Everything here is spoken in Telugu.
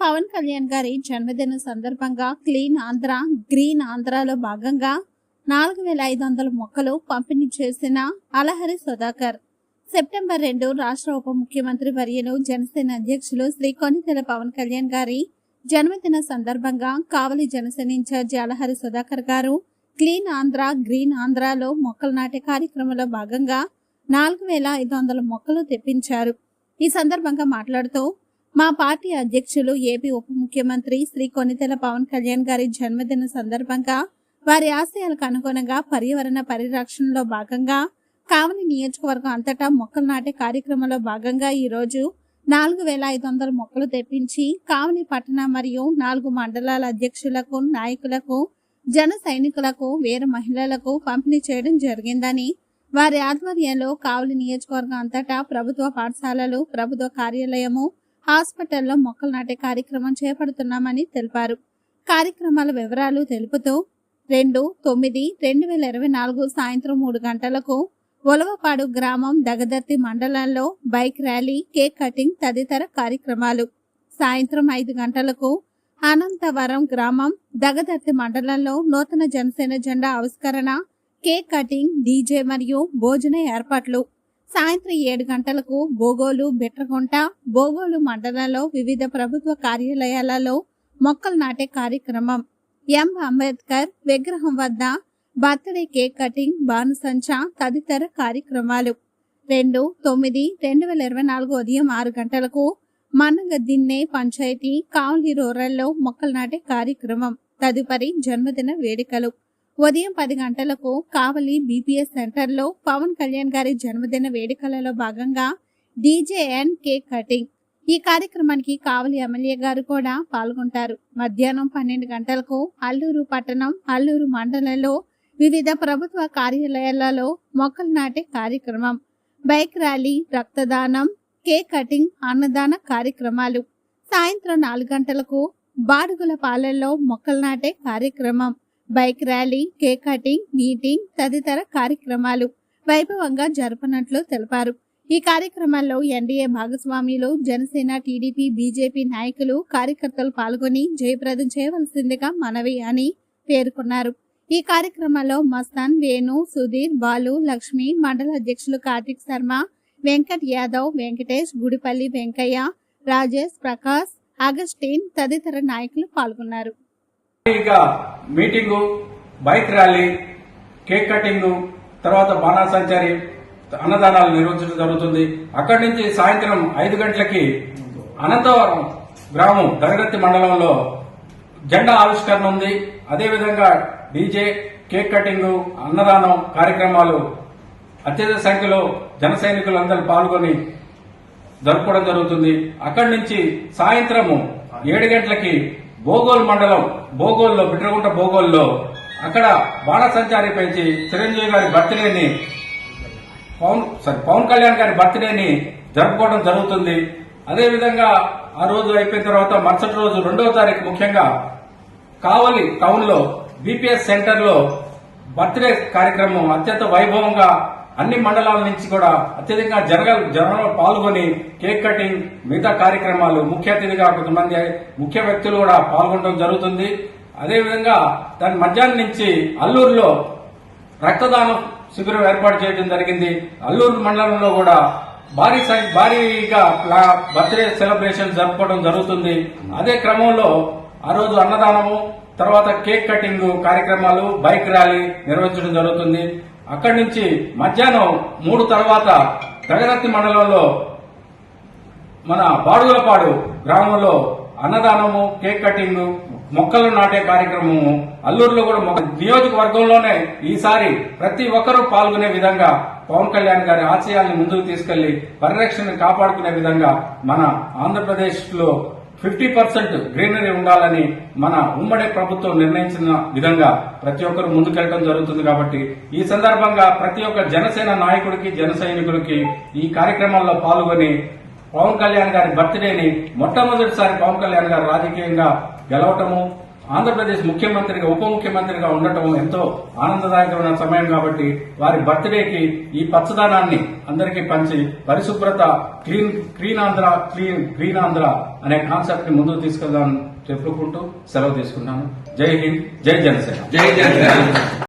పవన్ కళ్యాణ్ గారి జన్మదిన సందర్భంగా క్లీన్ ఆంధ్ర గ్రీన్ ఆంధ్రాలో భాగంగా నాలుగు వేల ఐదు వందల మొక్కలు పంపిణీ చేసిన అలహరి సుధాకర్. సెప్టెంబర్ రెండు రాష్ట్ర ఉప ముఖ్యమంత్రి వర్యులు జనసేన అధ్యక్షులు శ్రీ కొనితెల పవన్ కళ్యాణ్ గారి జన్మదిన సందర్భంగా కావలి జనసేన ఇన్ఛార్జి అలహరి సుధాకర్ గారు క్లీన్ ఆంధ్ర గ్రీన్ ఆంధ్రాలో మొక్కలు నాటే కార్యక్రమంలో భాగంగా నాలుగు వేల ఐదు వందల మొక్కలు తెప్పించారు. ఈ సందర్భంగా మాట్లాడుతూ మా పార్టీ అధ్యక్షులు ఏపీ ఉప ముఖ్యమంత్రి శ్రీ కొనితెల పవన్ కళ్యాణ్ గారి జన్మదిన సందర్భంగా వారి ఆశయాలకు అనుగుణంగా పర్యావరణ పరిరక్షణలో భాగంగా కావలి నియోజకవర్గం అంతటా మొక్కలు నాటే కార్యక్రమంలో భాగంగా ఈ రోజు నాలుగు వేల ఐదు వందల మొక్కలు తెప్పించి కావలి పట్టణ మరియు నాలుగు మండలాల అధ్యక్షులకు నాయకులకు జన సైనికులకు వీర మహిళలకు పంపిణీ చేయడం జరిగిందని వారి ఆధ్వర్యంలో కావలి నియోజకవర్గం అంతటా ప్రభుత్వ పాఠశాలలు ప్రభుత్వ కార్యాలయము హాస్పిటల్లో మొక్కలు నాటే కార్యక్రమం చేపడుతున్నామని తెలిపారు. కార్యక్రమాల వివరాలు తెలుపుతూ రెండు తొమ్మిది రెండు వేల ఇరవై నాలుగు సాయంత్రం మూడు గంటలకు ఒలవపాడు గ్రామం దగదర్తి మండలంలో బైక్ ర్యాలీ కేక్ కటింగ్ తదితర కార్యక్రమాలు. సాయంత్రం ఐదు గంటలకు అనంతవరం గ్రామం దగదర్తి మండలంలో నూతన జనసేన జెండా ఆవిష్కరణ కేక్ కటింగ్ డీజే మరియు భోజన ఏర్పాట్లు. సాయంత్రం ఏడు గంటలకు బోగోలు బిట్రగుంట బోగోలు మండలంలో వివిధ ప్రభుత్వ కార్యాలయాలలో మొక్కలు నాటే కార్యక్రమం. ఎం. అంబేద్కర్ విగ్రహం వద్ద బర్త్డే కేక్ కటింగ్ బాణసంచ తదితర కార్యక్రమాలు. రెండు తొమ్మిది రెండు వేల ఇరవై నాలుగు ఉదయం ఆరు గంటలకు మన్నగదిన్నె పంచాయతీ కావలి రూరల్లో మొక్కలు నాటే కార్యక్రమం. తదుపరి జన్మదిన వేడుకలు. ఉదయం పది గంటలకు కావలి బీపీఎస్ సెంటర్లో పవన్ కళ్యాణ్ గారి జన్మదిన వేడుకలలో భాగంగా డీజే అండ్ కేక్ కటింగ్. ఈ కార్యక్రమానికి కావలి ఎమ్మెల్యే గారు కూడా పాల్గొంటారు. మధ్యాహ్నం పన్నెండు గంటలకు అల్లూరు పట్టణం అల్లూరు మండలంలో వివిధ ప్రభుత్వ కార్యాలయాలలో మొక్కలు నాటే కార్యక్రమం బైక్ ర్యాలీ రక్తదానం కేక్ కటింగ్ అన్నదాన కార్యక్రమాలు. సాయంత్రం నాలుగు గంటలకు బాడుగుల పాలెల్లో మొక్కలు నాటే కార్యక్రమం. Bike rally cake cutting meeting తదితర కార్యక్రమాలు వైభవంగా జరపనట్లు తెలిపారు. ఈ కార్యక్రమాల్లో ఎన్డీఏ భాగస్వామ్యులు జనసేన టీడీపీ బీజేపీ నాయకులు కార్యకర్తలు పాల్గొని జయప్రదం చేయవలసిందిగా మనవి అని పేర్కొన్నారు. ఈ కార్యక్రమంలో మస్తాన్ వేణు సుధీర్ బాలు లక్ష్మి మండల అధ్యక్షులు కార్తిక్ శర్మ వెంకట్ యాదవ్ వెంకటేష్ గుడిపల్లి వెంకయ్య రాజేష్ ప్రకాష్ అగస్టిన్ తదితర నాయకులు పాల్గొన్నారు. ఇక meeting bike rally cake cutting తర్వాత బాణాసంచారి అన్నదానాలు నిర్వహించడం జరుగుతుంది. అక్కడి నుంచి సాయంత్రం ఐదు గంటలకి అనంతవరం గ్రామం దరగత్తి మండలంలో జెండా ఆవిష్కరణ ఉంది. అదేవిధంగా డీజే కేక్ కటింగ్ అన్నదానం కార్యక్రమాలు అత్యధిక సంఖ్యలో జన సైనికులందరూ పాల్గొని జరుపుకోవడం జరుగుతుంది. అక్కడి నుంచి సాయంత్రము ఏడు గంటలకి బోగోల్ మండలం బోగోల్లో బిట్రగుంట బోగోల్లో అక్కడ బాణసంచారి పెంచి చిరంజీవి గారి బర్త్డేని పవన్ సారీ పవన్ కళ్యాణ్ గారి బర్త్డేని జరుపుకోవడం జరుగుతుంది. అదేవిధంగా ఆ రోజు అయిపోయిన తర్వాత మరుసటి రోజు రెండవ తారీఖు ముఖ్యంగా కావలి టౌన్లో బీపీఎస్ సెంటర్లో బర్త్డే కార్యక్రమం అత్యంత వైభవంగా అన్ని మండలాల నుంచి కూడా అత్యధికంగా జరగ జనంలో పాల్గొని కేక్ కటింగ్ మిగతా కార్యక్రమాలు ముఖ్య అతిథిగా కొంతమంది ముఖ్య వ్యక్తులు కూడా పాల్గొనడం జరుగుతుంది. అదేవిధంగా దాని మధ్యాహ్నం నుంచి అల్లూరులో రక్తదానం శిబిరం ఏర్పాటు చేయడం జరిగింది. అల్లూరు మండలంలో కూడా భారీ సై- భారీగా బర్త్డే సెలబ్రేషన్ జరుపుకోవడం జరుగుతుంది. అదే క్రమంలో ఆ రోజు అన్నదానము తర్వాత కేక్ కటింగ్ కార్యక్రమాలు బైక్ ర్యాలీ నిర్వహించడం జరుగుతుంది. అక్కడి నుంచి మధ్యాహ్నం మూడు తర్వాత జగదత్తి మండలంలో మన బాడుగులపాడు గ్రామంలో అన్నదానము కేక్ కటింగ్ మొక్కలు నాటే కార్యక్రమము అల్లూరులో కూడా నియోజకవర్గంలోనే ఈసారి ప్రతి ఒక్కరూ పాల్గొనే విధంగా పవన్ కళ్యాణ్ గారి ఆశయాల్ని ముందుకు తీసుకెళ్ళి పరిరక్షణను కాపాడుకునే విధంగా మన ఆంధ్రప్రదేశ్లో ఫిఫ్టీ పర్సెంట్ గ్రీనరీ ఉండాలని మన ఉమ్మడి ప్రభుత్వం నిర్ణయించిన విధంగా ప్రతి ఒక్కరు ముందుకెళ్ళడం జరుగుతుంది కాబట్టి ఈ సందర్భంగా ప్రతి ఒక్క జనసేన నాయకుడికి జన సైనికుడికి ఈ కార్యక్రమాల్లో పాల్గొని పవన్ కళ్యాణ్ గారి బర్త్డేని మొట్టమొదటిసారి పవన్ కళ్యాణ్ గారు రాజకీయంగా గెలవటము ఆంధ్రప్రదేశ్ ముఖ్యమంత్రిగా ఉప ముఖ్యమంత్రిగా ఉండటం ఎంతో ఆనందదాయకమైన సమయం కాబట్టి వారి బర్త్డేకి ఈ పచ్చదనాన్ని అందరికీ పంచి పరిశుభ్రత clean clean Andhra clean green Andhra అనే కాన్సెప్ట్ని ముందుకు తీసుకెళ్దాం చెప్పుకుంటూ సెలవు తీసుకున్నాను. జై హింద్ జై జనసేన. జై జనసేన.